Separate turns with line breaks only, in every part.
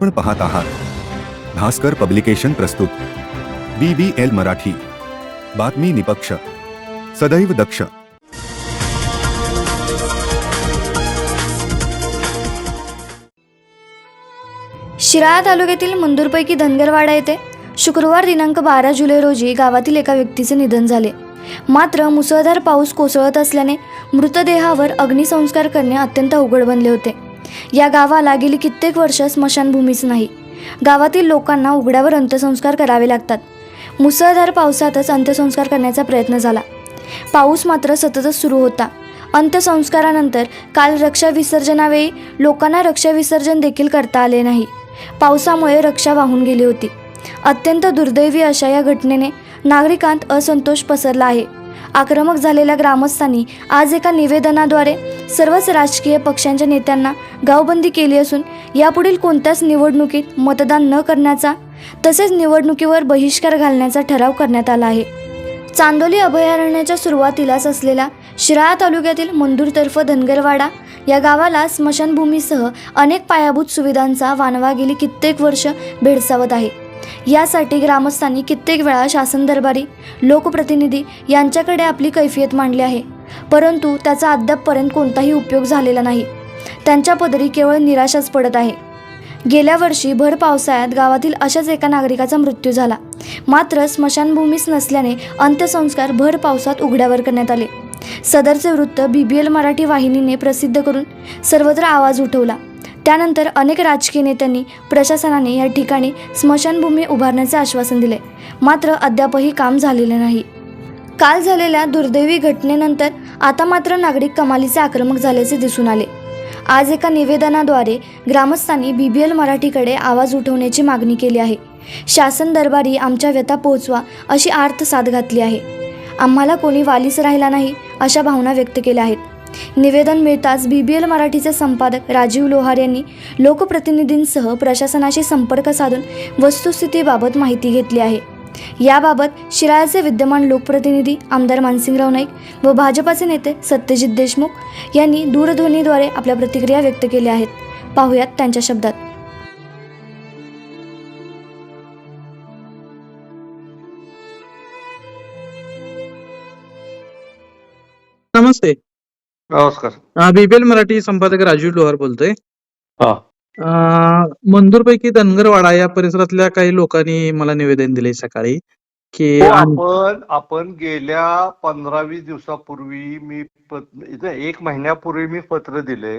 आपण पाहत आहात. भास्कर पब्लिकेशन प्रस्तुत. B B L Marathi. बातमी निपक्ष. सदैव दक्ष.
शिराळा तालुक्यातील मंदूरपैकी धनगरवाडा येथे शुक्रवार दिनांक बारा जुलै रोजी गावातील एका व्यक्तीचे निधन झाले. मात्र मुसळधार पाऊस कोसळत असल्याने मृतदेहावर अग्निसंस्कार करणे अत्यंत अवघड बनले होते. या गावाला गेली कित्येक वर्ष स्मशानभूमीच नाही. गावातील लोकांना उघड्यावर अंत्यसंस्कार करावे लागतात. मुसळधार पावसातच अंत्यसंस्कार करण्याचा प्रयत्न झाला. पाऊस मात्र सततच सुरू होता. अंत्यसंस्कारानंतर काल रक्षा विसर्जनावेळी लोकांना रक्षा विसर्जन देखील करता आले नाही. पावसामुळे रक्षा वाहून गेली होती. अत्यंत दुर्दैवी अशा या घटनेने नागरिकांत असंतोष पसरला आहे. आक्रमक झालेल्या ग्रामस्थांनी आज एका निवेदनाद्वारे सर्वच राजकीय पक्षांच्या नेत्यांना गावबंदी केली असून यापुढील कोणत्याच निवडणुकीत मतदान न करण्याचा तसेच निवडणुकीवर बहिष्कार घालण्याचा ठराव करण्यात आला आहे. चांदोली अभयारण्याच्या सुरुवातीलाच असलेल्या शिराळा तालुक्यातील मंदूरतर्फ धनगरवाडा या गावाला स्मशानभूमीसह अनेक पायाभूत सुविधांचा वानवा गेली कित्येक वर्ष भेडसावत आहे. यासाठी ग्रामस्थांनी कित्येक वेळा शासन दरबारी लोकप्रतिनिधी यांच्याकडे आपली कैफियत मांडली आहे. परंतु त्याचा अद्यापपर्यंत कोणताही उपयोग झालेला नाही. त्यांच्या पदरी केवळ निराशाच पडत आहे. गेल्या वर्षी भर पावसाळ्यात गावातील अशाच एका नागरिकाचा मृत्यू झाला. मात्र स्मशानभूमीच नसल्याने अंत्यसंस्कार भर पावसात उघड्यावर करण्यात आले. सदरचे वृत्त बी बी एल मराठी वाहिनीने प्रसिद्ध करून सर्वत्र आवाज उठवला. त्यानंतर अनेक राजकीय नेत्यांनी प्रशासनाने या ठिकाणी स्मशानभूमी उभारण्याचे आश्वासन दिले. मात्र अद्यापही काम झालेले नाही. काल झालेल्या दुर्दैवी घटनेनंतर आता मात्र नागरिक कमालीचे आक्रमक झाल्याचे दिसून आले. आज एका निवेदनाद्वारे ग्रामस्थांनी बी बी एल मराठीकडे आवाज उठवण्याची मागणी केली आहे. शासन दरबारी आमच्या व्यथा पोहोचवा अशी आर्थ साथ घातली आहे. आम्हाला कोणी वालीच राहिला नाही अशा भावना व्यक्त केल्या आहेत. निवेदन मिळताच बी बी एल मराठीचे संपादक राजीव लोहार यांनी लोकप्रतिनिधींसह प्रशासनाशी संपर्क साधून वस्तुस्थितीबाबत माहिती घेतली आहे. याबाबत शिराळ्याचे विद्यमान लोकप्रतिनिधी आमदार मानसिंगराव नाईक व भाजपाचे नेते सत्यजित देशमुख यांनी दूरध्वनीद्वारे आपल्या प्रतिक्रिया व्यक्त केल्या आहेत. पाहुयात त्यांच्या शब्दात.
नमस्ते.
नमस्कार
बीबीएल मराठी संपादक राजीव लोहार बोलतोय
हा.
मंदूरपैकी धनगरवाडा या परिसरातल्या काही लोकांनी मला निवेदन दिले सकाळी की
हो,
आम-
आपण आपण गेल्या पंधरा वीस दिवसापूर्वी मी पत- इथे एक महिन्यापूर्वी मी पत्र दिले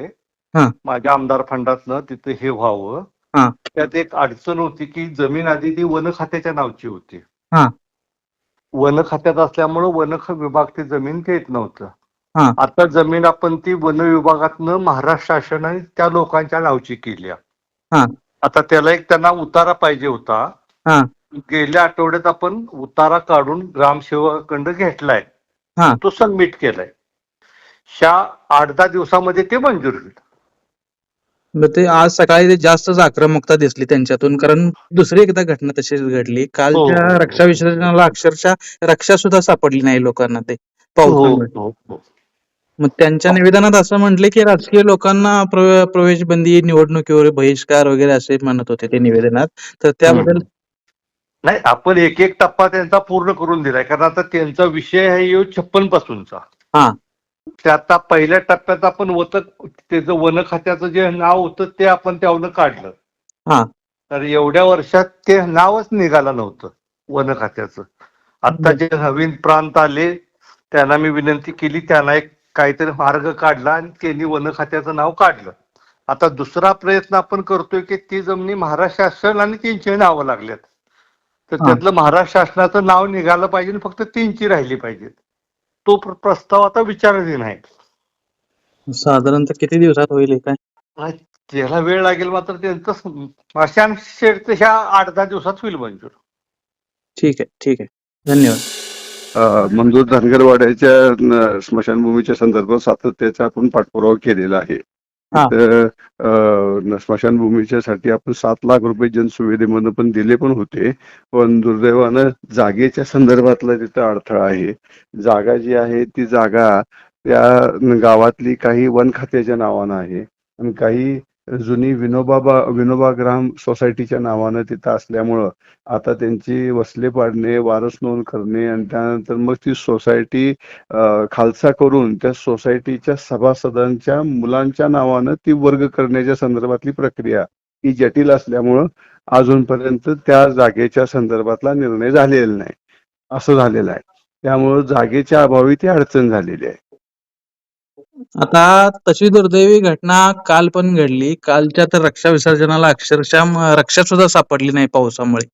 हा.
माझ्या आमदार फंडातनं तिथे हे व्हावं
हा.
त्यात एक अडचण होती की जमीन आधी ती वन खात्याच्या नावची होती
हा.
वन खात्यात असल्यामुळं वन ख- विभाग ती जमीन घेत नव्हतं. आता जमीन आपण ती वन विभागातनं महाराष्ट्र शासनाने त्या लोकांच्या नावची केली.
हा.
आता त्याला एक त्यांना उतारा पाहिजे होता
हा.
गेल्या आठवड्यात आपण उतारा काढून ग्रामसेवकाकडं घेतलाय
हा.
तो सबमिट केलाय ह्या आठ दहा दिवसामध्ये ते मंजूर होईल
मग ते आज सकाळी जास्तच आक्रमकता दिसली त्यांच्यातून कारण दुसरी एकदा घटना तशीच घडली कालच्या
हो.
रक्षा विसर्जनाला अक्षरशः रक्षा सुद्धा सापडली नाही लोकांना ते
हो, हो.
मग त्यांच्या निवेदनात असं म्हटले की राजकीय लोकांना प्रवे- प्रवेश बंदी निवडणुकीवर बहिष्कार वगैरे असे म्हणत होते ते निवेदनात. तर त्याबद्दल
नाही आपण एक एक टप्पा त्यांचा पूर्ण करून दिलाय. कारण आता त्यांचा विषय आहे यो छप्पन पासूनचा
हा.
ते आता पहिल्या टप्प्यात आपण होतं त्याचं वन खात्याचं जे नाव होतं ते आपण त्यावनं काढलं.
हा.
तर एवढ्या वर्षात ते नावच निघालं नव्हतं वन खात्याचं. आता जे नवीन प्रांत आले त्यांना मी विनंती केली त्यांना एक काहीतरी मार्ग काढला आणि त्यांनी वन खात्याचं नाव काढलं. आता दुसरा प्रयत्न आपण करतोय की ती जमिनी महाराष्ट्र शासन आणि तीनशे नावं लागल्यात. तर. त्यातलं महाराष्ट्र शासनाचं नाव निघालं पाहिजे आणि फक्त तीनची राहिली पाहिजेत तो प्र- प्रस्ताव आता विचाराधीन आहे.
साधारणतः किती दिवसात होईल काय?
त्याला वेळ लागेल मात्र त्यांचं शेडचं ह्या आठ दहा दिवसात होईल मंजूर.
ठीक आहे ठीक आहे. धन्यवाद.
मंजूर धनगरवाड्याच्या स्मशानभूमीच्या संदर्भात सातत्याचा आपण पाठपुरावा केलेला आहे. तर स्मशानभूमीच्या साठी आपण सात लाख रुपये जनसुविधेमधून पण दिले पण होते. पण दुर्दैवानं जागेच्या संदर्भातला तिथं अडथळा आहे. जागा जी आहे ती जागा त्या गावातली काही वन खात्याच्या नावानं आहे. आणि काही जुनी विनोबा विनोबा ग्राम सोसायटीच्या नावानं तिथं असल्यामुळं आता त्यांची वसले पाडणे वारस नोंद करणे आणि त्यानंतर मग ती सोसायटी खालसा करून त्या सोसायटीच्या सभासदांच्या मुलांच्या नावानं ती वर्ग करण्याच्या संदर्भातली प्रक्रिया ही जटिल असल्यामुळं अजूनपर्यंत त्या जागेच्या संदर्भातला निर्णय झालेला नाही. असं झालेलं आहे. त्यामुळं जागेच्या अभावी ती अडचण झालेली आहे.
आता तशी दुर्दैवी घटना काल पण घडली. कालच्या तर रक्षा विसर्जनाला अक्षरशः रक्षा सुद्धा सापडली नाही पावसामुळे.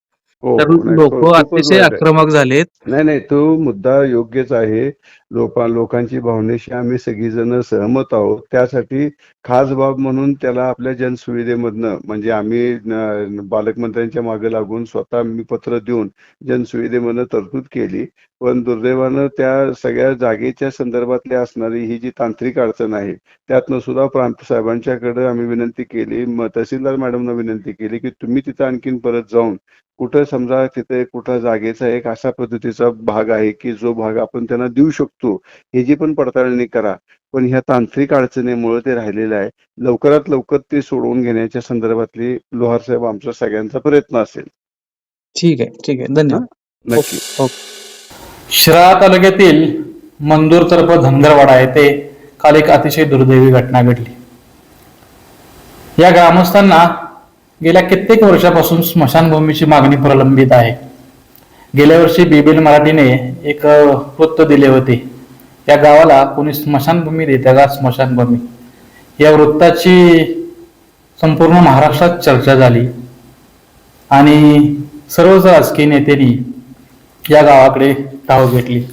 हो
तर
नाही,
लोक
तो- तो पण
अतिशय
वाईट आहे.
आक्रमक झालेत.
नाही नाही तो मुद्दा योग्यच आहे. लोक लोकांची भावनेशी आम्ही सगळीजण सहमत आहोत. त्यासाठी खास बाब म्हणून त्याला आपल्या जनसुविधेमधनं म्हणजे आम्ही न- पालकमंत्र्यांच्या मागे लागून स्वतः मी पत्र देऊन जनसुविधेमधनं तरतूद केली. पण दुर्दैवानं त्या सगळ्या जागेच्या संदर्भातली असणारी ही जी तांत्रिक अडचण आहे त्यातनं सुद्धा प्रांत साहेबांच्याकडे आम्ही विनंती केली. तहसीलदार मॅडमना विनंती केली की तुम्ही तिथं आणखीन परत जाऊन कुठं समजा तिथे कुठं जागेचा एक अशा पद्धतीचा भाग आहे की जो भाग आपण त्यांना देऊ शकतो ह्याची पण पडताळणी करा. पण ह्या तांत्रिक अडचणीमुळे ते राहिलेलं आहे. लवकरात लवकर ते सोडवून घेण्याच्या संदर्भातली लोहार साहेब आमचा सगळ्यांचा प्रयत्न असेल.
ठीक आहे ठीक आहे. धन्यवाद.
नक्की.
शिराळा तालुक्यातील मंदूर तर्फ धनगरवाडा येथे काल एक अतिशय दुर्दैवी घटना घडली. या ग्रामस्थांना गेल्या कित्येक वर्षापासून स्मशानभूमीची मागणी प्रलंबित आहे. गेल्या वर्षी बीबील मराठीने एक वृत्त दिले होते. या गावाला कोणी स्मशानभूमी देते का? स्मशानभूमी. या वृत्ताची संपूर्ण महाराष्ट्रात चर्चा झाली. आणि सर्वच राजकीय नेत्यांनी या गावाकडे धाव घेतली.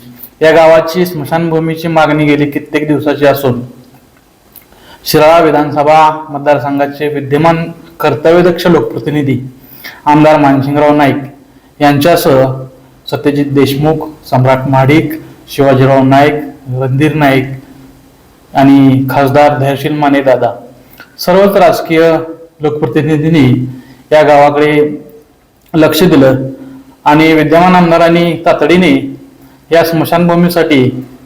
या गावाची स्मशानभूमीची मागणी गेली कित्येक दिवसाची असून शिराळा विधानसभा मतदारसंघाचे विद्यमान कर्तव्यदक्ष लोकप्रतिनिधी आमदार मानसिंगराव नाईक यांच्यासह सत्यजित देशमुख सम्राट माडिक शिवाजीराव नाईक रणधीर नाईक आणि खासदार धैर्यशील माने दादा. सर्वच राजकीय लोकप्रतिनिधींनी या गावाकडे लक्ष दिलं आणि विद्यमान आमदारांनी तातडीने या स्मशानभूमीसाठी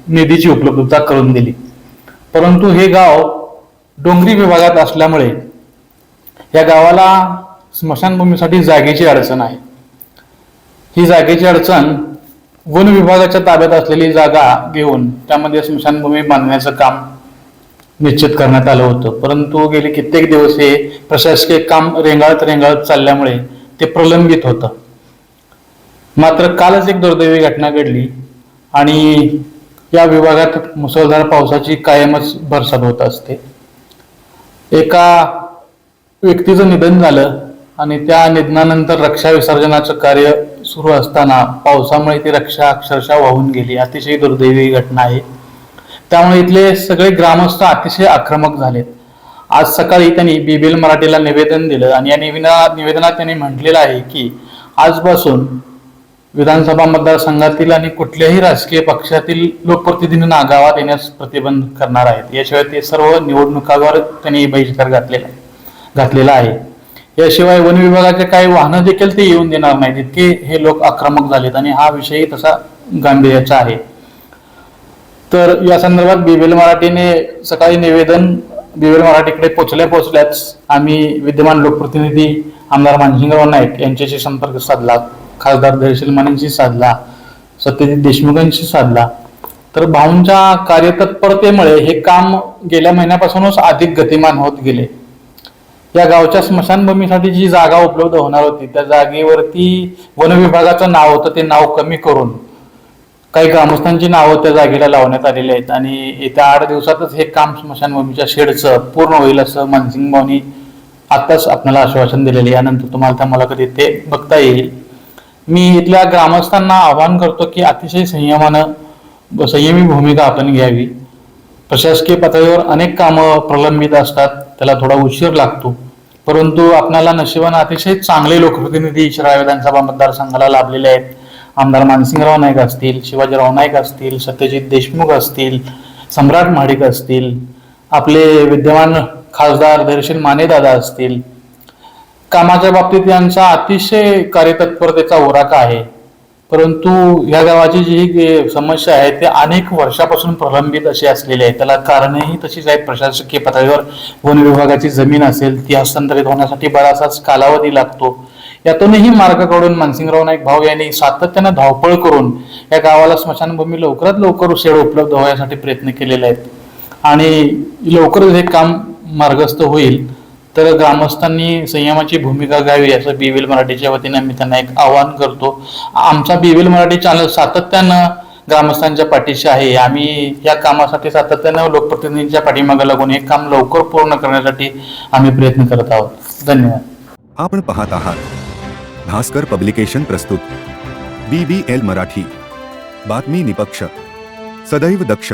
निधीची उपलब्धता करून दिली. परंतु हे गाव डोंगरी विभागात असल्यामुळे या गावाला स्मशानभूमीसाठी जागेची अडचण आहे. ही जागेची अडचण वन विभागाच्या ताब्यात असलेली जागा घेऊन त्यामध्ये स्मशानभूमी बांधण्याचं काम निश्चित करण्यात आलं होतं. परंतु गेले कित्येक दिवस हे प्रशासकीय काम रेंगाळत रेंगाळत चालल्यामुळे ते प्रलंबित होतं. मात्र कालच एक दुर्दैवी घटना घडली आणि या विभागात मुसळधार पावसाची कायमच भरसाद होत असते. एका व्यक्तीचं निधन झालं आणि त्या निधनानंतर रक्षा विसर्जनाचं कार्य सुरू असताना पावसामुळे ती रक्षा अक्षरशः वाहून गेली. अतिशय दुर्दैवी घटना आहे. त्यामुळे इथले सगळे ग्रामस्थ अतिशय आक्रमक झालेत. आज सकाळी त्यांनी बीबीएल मराठीला निवेदन दिलं आणि या निवेदना निवेदनात त्यांनी म्हटलेलं आहे की आजपासून विधानसभा मतदारसंघातील आणि कुठल्याही राजकीय पक्षातील लोकप्रतिनिधींना गावात येण्यास प्रतिबंध करणार आहेत. याशिवाय ते सर्व निवडणुकांवर त्यांनी बहिष्कार घातलेला घातलेला आहे. याशिवाय वन विभागाचे काही वाहनं देखील ते येऊन देणार नाहीत. इतके हे लोक आक्रमक झालेत आणि हा विषय तसा गांभीर्याचा आहे. तर या संदर्भात बीबीएल मराठीने सकाळी निवेदन बीबीएल मराठीकडे पोचल्या पोचल्याच आम्ही विद्यमान लोकप्रतिनिधी आमदार मानसिंगराव नाईक यांच्याशी संपर्क साधला. खासदार धैर्यशील मानेंशी साधला. सत्यजित देशमुखांशी साधला. तर भाऊंच्या कार्यतत्परतेमुळे हे काम गेल्या महिन्यापासूनच अधिक गतिमान होत गेले. या गावच्या स्मशानभूमीसाठी जी जागा उपलब्ध होणार होती त्या जागेवरती वनविभागाचं नाव होतं ते नाव कमी करून काही ग्रामस्थांची नावं त्या जागेला लावण्यात आलेली आहेत. आणि येत्या आठ दिवसातच हे काम स्मशानभूमीच्या शेडचं पूर्ण होईल असं मानसिंग भाऊनी आत्ताच आपल्याला आश्वासन दिलेले यानंतर तुम्हाला त्या मुलाखतीत ते बघता येईल. मी इथल्या ग्रामस्थांना आवाहन करतो की अतिशय संयमानं संयमी भूमिका आपण घ्यावी. प्रशासकीय पातळीवर अनेक कामं प्रलंबित असतात. त्याला थोडा उशीर लागतो. परंतु आपणाला नशिबानं अतिशय चांगले लोकप्रतिनिधी शिराळा विधानसभा मतदारसंघाला लाभलेले आहेत. आमदार मानसिंगराव नाईक असतील शिवाजीराव नाईक असतील सत्यजित देशमुख असतील सम्राट महाडिक असतील आपले विद्यमान खासदार धैर्यशील मानेदादा असतील. कामाच्या बाबतीत यांचा अतिशय कार्यतत्परतेचा ओराका आहे. परंतु या गावाची जी समस्या आहे ते अनेक वर्षापासून प्रलंबित अशी असलेली आहे. त्याला कारणही तशीच आहेत. प्रशासकीय पातळीवर वन विभागाची जमीन असेल ती हस्तांतरित होण्यासाठी बराचसाच कालावधी लागतो. यातूनही मार्ग काढून मानसिंगराव नाईक भाऊ यांनी सातत्यानं धावपळ करून या गावाला स्मशानभूमी लवकरात लवकर शेड उपलब्ध होण्यासाठी प्रयत्न केलेले आहेत. आणि लवकरच हे काम मार्गस्थ होईल. तर ग्रामस्थांनी संयमाची भूमिका घ्यावी असं बीविल मराठीच्या वतीनं मी त्यांना एक आवाहन करतो. आमचा बीविल मराठी चॅनल सातत्यानं ग्रामस्थांच्या पाठीशी आहे. आम्ही या कामासाठी सातत्यानं लोकप्रतिनिधींच्या पाठीमागे लागून हे काम लवकर पूर्ण करण्यासाठी आम्ही प्रयत्न करत आहोत. धन्यवाद.
आपण पाहत आहात. भास्कर पब्लिकेशन प्रस्तुत. B B L Marathi. बातमी निपक्ष. सदैव दक्ष.